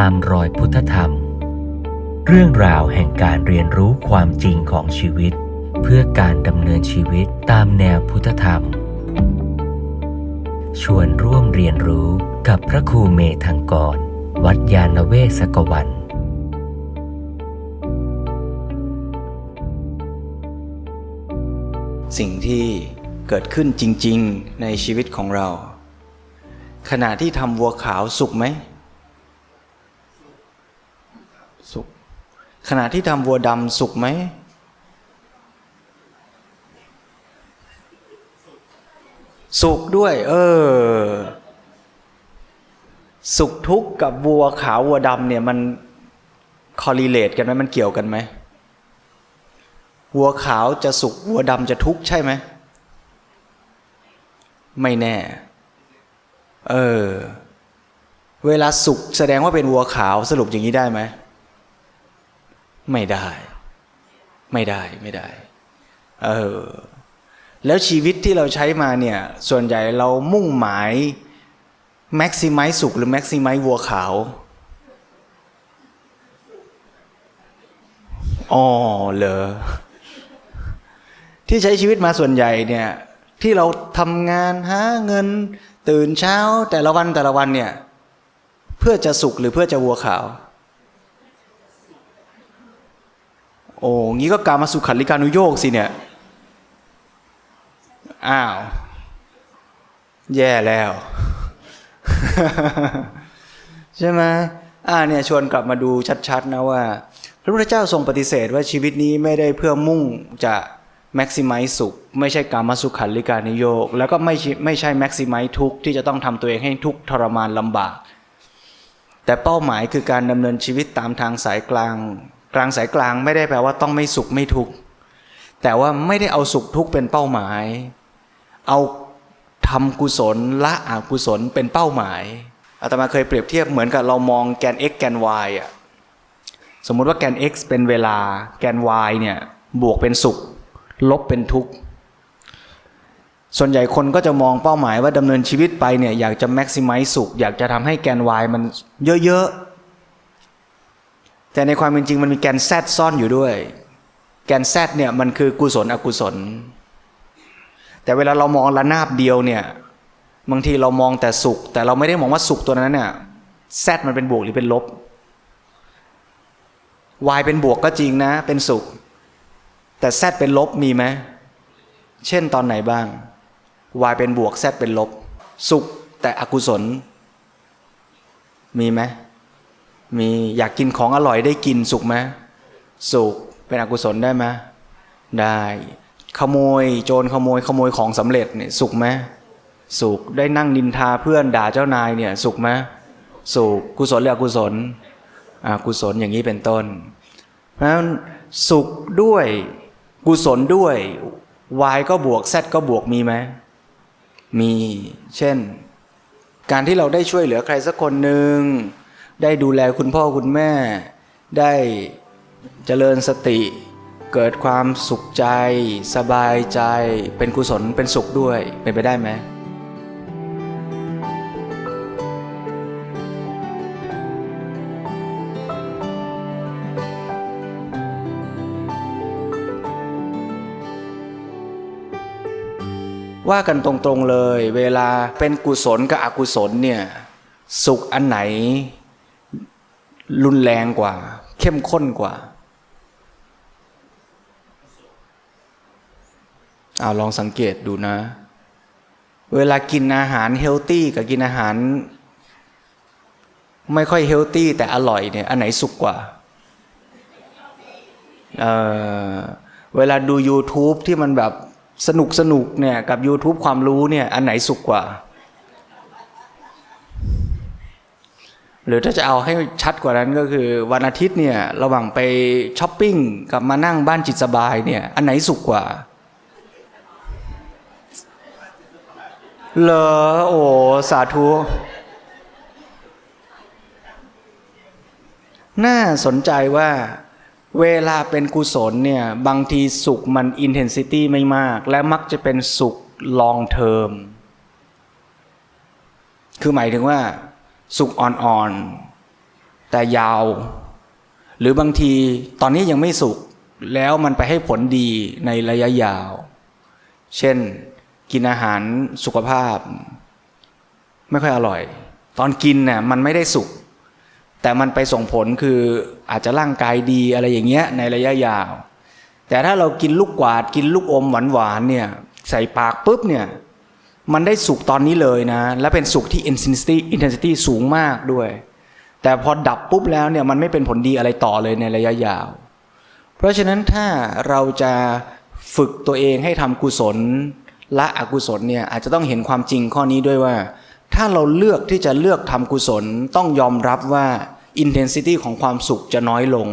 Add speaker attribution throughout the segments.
Speaker 1: ตามรอยพุทธธรรม เรื่องราวแห่งการเรียนรู้ความจริงของชีวิต เพื่อการดำเนินชีวิตตามแนวพุทธธรรม ชวนร่วมเรียนรู้กับพระครูเมธังกร วัดยาณเวศกวัน
Speaker 2: สิ่งที่เกิดขึ้นจริง ๆ ในชีวิตของเรา ขณะที่ทำวัวขาวสุขไหม สุข ขณะที่ทำวัวดำสุขไหม สุขด้วย เออ สุขทุกข์กับวัวขาววัวดำเนี่ยมันคอล e เลตกันไหมมันเกี่ยวกันไหมวัวขาวจะสุขวัวดำจะทุกข์ใช่ไหม ไม่แน่ เออ เวลาสุขแสดงว่าเป็นวัวขาวสรุปอย่างนี้ได้ไหม ไม่ได้ ไม่ได้ไม่ได้ เออ แล้วชีวิตที่เราใช้มาเนี่ย ส่วนใหญ่เรามุ่งหมายแม็กซิมัยสุขหรือแม็กซิมัยวัวขาว อ๋อเหรอ ที่ใช้ชีวิตมาส่วนใหญ่เนี่ย ที่เราทำงานหาเงิน ตื่นเช้าแต่ละวันแต่ละวันเนี่ย เพื่อจะสุขหรือเพื่อจะวัวขาว โอ้งี้ก็กามาสุขันลิกานุโยกสิเนี่ย อ้าว แย่แล้ว ใช่ไหมอ่าเนี่ยชวนกลับมาดูชัดๆ นะว่า พระพุทธเจ้าทรงปฏิเสธว่าชีวิตนี้ไม่ได้เพื่อมุ่งจะแม็กซิมัยสุข ไม่ใช่การมาสุขันลิการนิโยก แล้วก็ไม่ไม่ใช่แม็กซิมัยทุกที่จะต้องทำตัวเองให้ทุกทรมานลำบาก แต่เป้าหมายคือการดำเนินชีวิตตามทางสายกลาง กลางสายกลางไม่ได้แปลว่าต้องไม่สุขไม่ทุกข์แต่ว่าไม่ได้เอาสุขทุกข์เป็นเป้าหมาย เอาทำกุศลละอกุศลเป็นเป้าหมายอาตมาเคยเปรียบเทียบเหมือนกับเรามองแกน x แกน y อะสมมุติว่าแกน x เป็นเวลาแกน y เนี่ยบวกเป็นสุข ลบเป็นทุกข์ส่วนใหญ่คนก็จะมองเป้าหมายว่าดำเนินชีวิตไปเนี่ยอยากจะแม็กซิมัยสุข อยากจะทำให้แกน y มันเยอะๆ แต่ในความเป็นจริงมันมีแกน z ซ่อนอยู่ด้วย แกน z เนี่ยมันคือกุศลอกุศล แต่เวลาเรามองระนาบเดียวเนี่ยบางทีเรามองแต่สุข แต่เราไม่ได้มองว่าสุขตัวนั้นเนี่ย z มันเป็นบวกหรือเป็นลบ y เป็นบวกก็จริงนะ เป็นสุข แต่ z เป็นลบมีไหมเช่นตอนไหนบ้าง y เป็นบวก z เป็นลบ สุขแต่อกุศล มีไหม มีอยากกินของอร่อยได้กินสุขไหมสุขเป็นอกุศลได้ไหมได้ ขโมยโจรขโมยขโมยของสำเร็จเนี่ยสุขไหมสุขได้นั่งนินทาเพื่อนด่าเจ้านายเนี่ยสุขไหมสุขกุศลหรืออกุศลอกุศลอย่างนี้เป็นต้น เพราะฉะนั้นสุขด้วยกุศลด้วย y ก็บวก z ก็บวกมีไหมมีเช่น การที่เราได้ช่วยเหลือใครสักคนหนึ่ง ได้ดูแลคุณพ่อคุณแม่ ได้เจริญสติ เกิดความสุขใจ สบายใจ เป็นกุศลเป็นสุขด้วย เป็นไปได้ไหมว่ากันตรงๆเลย เวลาเป็นกุศลกับอกุศลเนี่ย สุขอันไหน รุนแรงกว่า เข้มข้นกว่าเอาลองสังเกตดูนะ เวลากินอาหารเฮลตี้กับกินอาหาร ไม่ค่อยเฮลตี้แต่อร่อยเนี่ยอันไหนสุขกว่าเเวลาดู YouTube ที่มันแบบสนุกสนุกเนี่ยกับ YouTube ความรู้เนี่ยอันไหนสุขกว่า หรือถ้าจะเอาให้ชัดกว่านั้นก็คือ วันอาทิตย์เนี่ยระหว่างไปช้อปปิ้งกับมานั่งบ้านจิตสบายเนี่ยอันไหนสุขกว่าเหรอโอ้สาธุน่าสนใจว่าเวลาเป็นกุศลเนี่ย บางทีสุขมันอินเทนซิตี้ไม่มาก และมักจะเป็นสุขลองเทอมคือหมายถึงว่า สุขอ่อนๆ แต่ยาว หรือบางทีตอนนี้ยังไม่สุกแล้วมันไปให้ผลดีในระยะยาว เช่นกินอาหารสุขภาพ ไม่ค่อยอร่อย ตอนกินน่ะมันไม่ได้สุกแต่มันไปส่งผลคืออาจจะร่างกายดีอะไรอย่างเงี้ยในระยะยาว แต่ถ้าเรากินลูกกวาดกินลูกอมหวานๆเนี่ยใส่ปากปุ๊บเนี่ย มันได้สุกตอนนี้เลยนะ และเป็นสุกที่ intensity intensity สูงมากด้วย แต่พอดับปุ๊บแล้วเนี่ยมันไม่เป็นผลดีอะไรต่อเลยในระยะยาว เพราะฉะนั้นถ้าเราจะฝึกตัวเองให้ทำกุศลละอกุศลเนี่ยอาจจะต้องเห็นความจริงข้อนี้ด้วยว่า ถ้าเราเลือกที่จะเลือกทำกุศลต้องยอมรับว่า intensity ของความสุขจะน้อยลง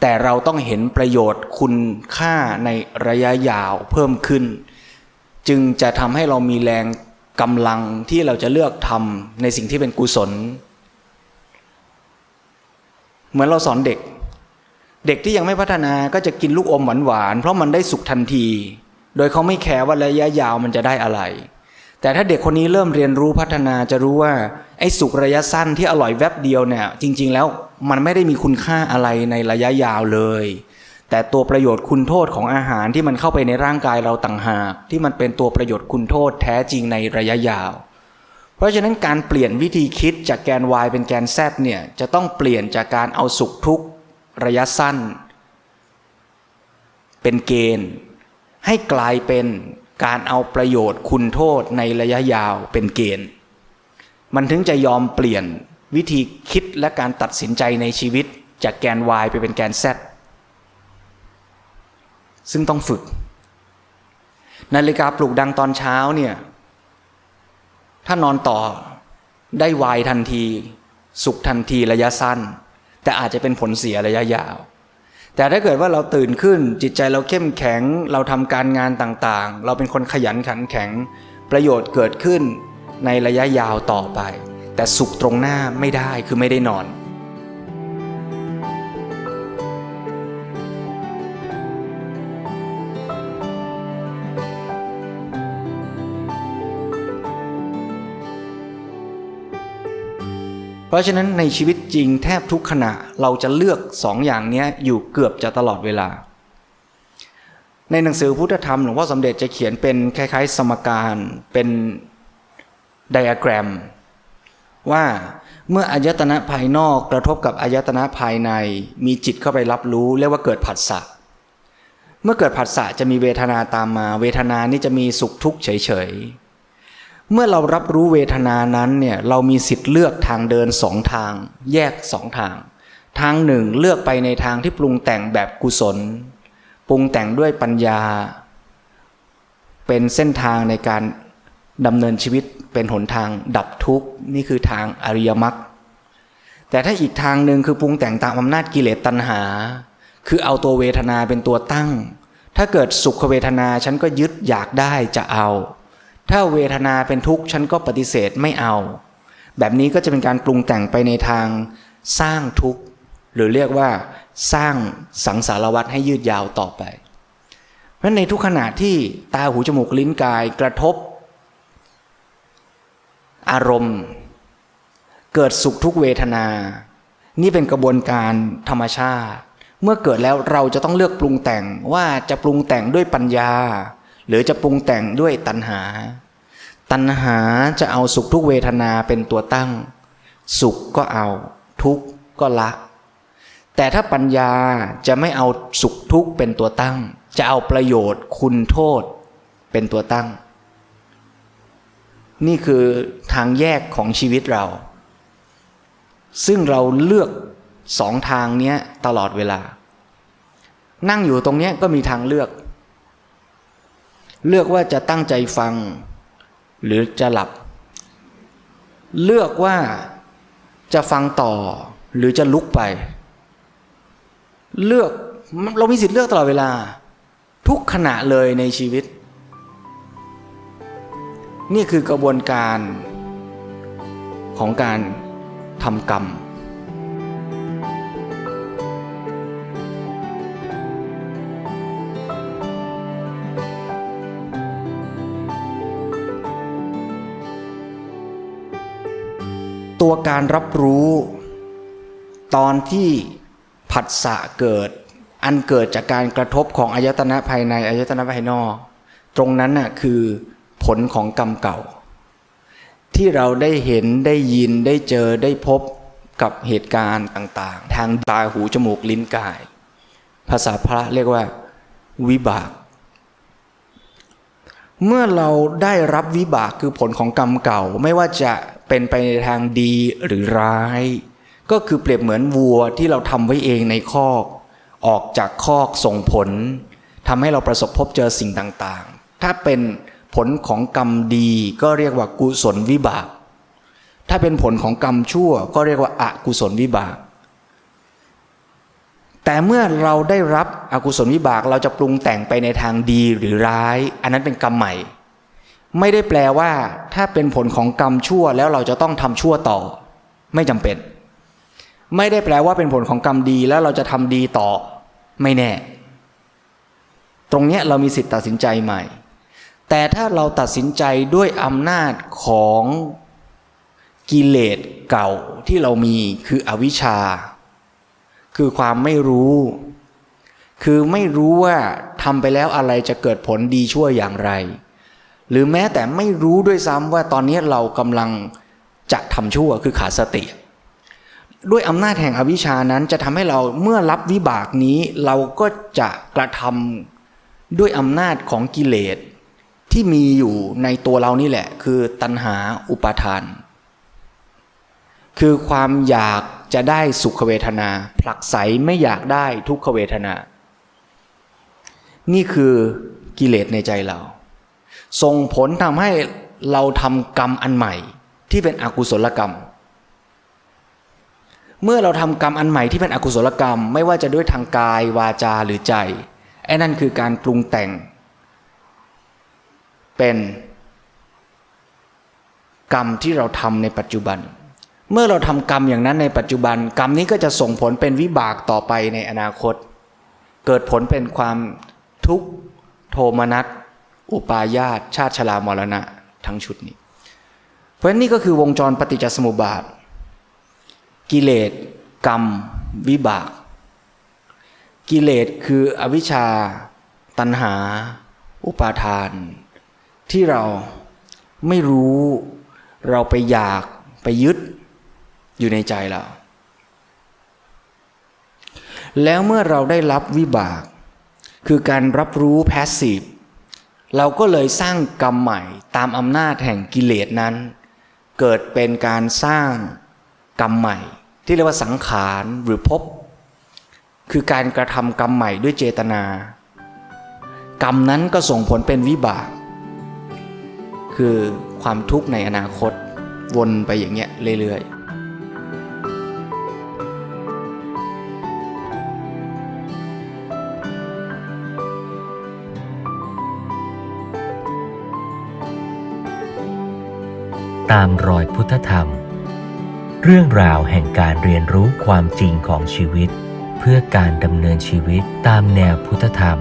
Speaker 2: แต่เราต้องเห็นประโยชน์คุณค่าในระยะยาวเพิ่มขึ้น จึงจะทำให้เรามีแรงกำลังที่เราจะเลือกทำในสิ่งที่เป็นกุศล เหมือนเราสอนเด็ก เด็กที่ยังไม่พัฒนาก็จะกินลูกอมหวานๆเพราะมันได้สุขทันที โดยเขาไม่แคร์ว่าระยะยาวมันจะได้อะไร แต่ถ้าเด็กคนนี้เริ่มเรียนรู้พัฒนาจะรู้ว่าไอ้สุขระยะสั้นที่อร่อยแวบเดียวเนี่ย จริง ๆ แล้วมันไม่ได้มีคุณค่าอะไรในระยะยาวเลย แต่ตัวประโยชน์คุณโทษของอาหารที่มันเข้าไปในร่างกายเราต่างหาก ที่มันเป็นตัวประโยชน์คุณโทษแท้จริงในระยะยาว เพราะฉะนั้นการเปลี่ยนวิธีคิดจากแกน y เป็นแกน z เนี่ยจะต้องเปลี่ยนจากการเอาสุขทุกข์ระยะสั้น เป็นเกณฑ์ ให้กลายเป็นการเอาประโยชน์คุณโทษในระยะยาวเป็นเกณฑ์ มันถึงจะยอมเปลี่ยนวิธีคิดและการตัดสินใจในชีวิตจากแกน y ไปเป็นแกน z ซึ่งต้องฝึก นาฬิกาปลุกดังตอนเช้าเนี่ย ถ้านอนต่อได้วายทันที สุขทันทีระยะสั้น แต่อาจจะเป็นผลเสียระยะยาว แต่ถ้าเกิดว่าเราตื่นขึ้นจิตใจเราเข้มแข็ง เราทำการงานต่างๆ เราเป็นคนขยันขันแข็ง ประโยชน์เกิดขึ้นในระยะยาวต่อไป แต่สุขตรงหน้าไม่ได้คือไม่ได้นอน เพราะฉะนั้นในชีวิตจริงแทบทุกขณะเราจะเลือกสองอย่างนี้อยู่เกือบจะตลอดเวลา ในหนังสือพุทธธรรมหลวงพ่อสมเด็จจะเขียนเป็นคล้าย ๆ สมการเป็นไดอะแกรม ว่าเมื่ออายตนะภายนอกกระทบกับอายตนะภายใน มีจิตเข้าไปรับรู้เรียกว่าเกิดผัสสะเมื่อเกิดผัสสะจะมีเวทนาตามมา เวทนานี่จะมีสุขทุกข์เฉยๆ เมื่อเรารับรู้เวทนานั้นเนี่ยเรามีสิทธิ์เลือกทางเดินสองทาง แยกสองทาง ทางหนึ่งเลือกไปในทางที่ปรุงแต่งแบบกุศล ปรุงแต่งด้วยปัญญา เป็นเส้นทางในการดำเนินชีวิตเป็นหนทางดับทุกข์นี่คือทางอริยมรรคแต่ถ้าอีกทางหนึ่งคือปรุงแต่งตามอำนาจกิเลสตัณหา คือเอาตัวเวทนาเป็นตัวตั้ง ถ้าเกิดสุขเวทนาฉันก็ยึดอยากได้จะเอา ถ้าเวทนาเป็นทุกข์ฉันก็ปฏิเสธไม่เอา แบบนี้ก็จะเป็นการปรุงแต่งไปในทางสร้างทุกข์หรือเรียกว่าสร้างสังสารวัฏให้ยืดยาวต่อไป เพราะในทุกขณะที่ตาหูจมูกลิ้นกายกระทบ อารมณ์ เกิดสุขทุกเวทนา นี่เป็นกระบวนการธรรมชาติ เมื่อเกิดแล้วเราจะต้องเลือกปรุงแต่งว่าจะปรุงแต่งด้วยปัญญา หรือจะปรุงแต่งด้วยตัณหา ตัณหาจะเอาสุขทุกเวทนาเป็นตัวตั้ง สุขก็เอา ทุกข์ก็ละ แต่ถ้าปัญญาจะไม่เอาสุขทุกข์เป็นตัวตั้ง จะเอาประโยชน์คุณโทษเป็นตัวตั้ง นี่คือทางแยกของชีวิตเรา ซึ่งเราเลือกสองทางนี้ตลอดเวลา นั่งอยู่ตรงนี้ก็มีทางเลือก เลือกว่าจะตั้งใจฟัง หรือจะหลับ เลือกว่าจะฟังต่อ หรือจะลุกไป เลือกเรามีสิทธิ์เลือกตลอดเวลา ทุกขณะเลยในชีวิต นี่คือกระบวนการของการทำกรรม ตัวการรับรู้ ตอนที่ผัสสะเกิด อันเกิดจากการกระทบของอายตนะภายในอายตนะภายนอก ตรงนั้นน่ะคือผลของกรรมเก่า ที่เราได้เห็นได้ยินได้เจอได้พบกับเหตุการณ์ต่างๆ ทางตาหูจมูกลิ้นกาย ภาษาพระเรียกว่า วิบาก เมื่อเราได้รับวิบากคือผลของกรรมเก่าไม่ว่าจะ เป็นไปในทางดีหรือร้าย ก็คือเปรียบเหมือนวัวที่เราทำไว้เองในคอก ออกจากคอกส่งผลทำให้เราประสบพบเจอสิ่งต่างๆ ถ้าเป็นผลของกรรมดีก็เรียกว่ากุศลวิบาก ถ้าเป็นผลของกรรมชั่วก็เรียกว่าอากุศลวิบาก แต่เมื่อเราได้รับอกุศลวิบากเราจะปรุงแต่งไปในทางดีหรือร้าย อันนั้นเป็นกรรมใหม่ ไม่ได้แปลว่าถ้าเป็นผลของกรรมชั่วแล้วเราจะต้องทำชั่วต่อ ไม่จำเป็น ไม่ได้แปลว่าเป็นผลของกรรมดีแล้วเราจะทำดีต่อ ไม่แน่ ตรงเนี้ยเรามีสิทธิ์ตัดสินใจใหม่ แต่ถ้าเราตัดสินใจด้วยอำนาจของกิเลสเก่าที่เรามีคืออวิชชา คือความไม่รู้ คือไม่รู้ว่าทำไปแล้วอะไรจะเกิดผลดีชั่วอย่างไร หรือแม้แต่ไม่รู้ด้วยซ้ำว่าตอนนี้เรากำลังจะทำชั่วคือขาดสติ ด้วยอำนาจแห่งอวิชานั้นจะทำให้เราเมื่อรับวิบากนี้ เราก็จะกระทำด้วยอำนาจของกิเลสที่มีอยู่ในตัวเรานี่แหละ คือตัณหาอุปาทาน คือความอยากจะได้สุขเวทนา ผลักไสไม่อยากได้ทุกขเวทนา นี่คือกิเลสในใจเรา ส่งผลทำให้เราทำกรรมอันใหม่ ที่เป็นอกุศลกรรม เมื่อเราทำกรรมอันใหม่ที่เป็นอกุศลกรรม ไม่ว่าจะด้วยทางกายวาจาหรือใจไอ้นั่นคือการปรุงแต่ง เป็น กรรมที่เราทำในปัจจุบัน เมื่อเราทำกรรมอย่างนั้นในปัจจุบัน กรรมนี้ก็จะส่งผลเป็นวิบากต่อไปในอนาคต เกิดผลเป็นความทุกข์โทมนัส อุปาญาตชาติชรามรณะทั้งชุดนี้ เพราะฉะนั้นนี่ก็คือวงจรปฏิจจสมุปบาท กิเลสกรรม วิบาก กิเลสคืออวิชชา ตัณหา อุปาทาน ที่เราไม่รู้เราไปอยากไปยึดอยู่ในใจเราแล้วเมื่อเราได้รับวิบาก คือการรับรู้แพสซีฟ เราก็เลยสร้างกรรมใหม่ตามอำนาจแห่งกิเลสนั้น เกิดเป็นการสร้างกรรมใหม่ ที่เรียกว่าสังขารหรือภพคือการกระทำกรรมใหม่ด้วยเจตนา กรรมนั้นก็ส่งผลเป็นวิบาก คือความทุกข์ในอนาคตวนไปอย่างเงี้ยเรื่อยๆ
Speaker 1: ตามรอยพุทธธรรม เรื่องราวแห่งการเรียนรู้ความจริงของชีวิต เพื่อการดำเนินชีวิตตามแนวพุทธธรรม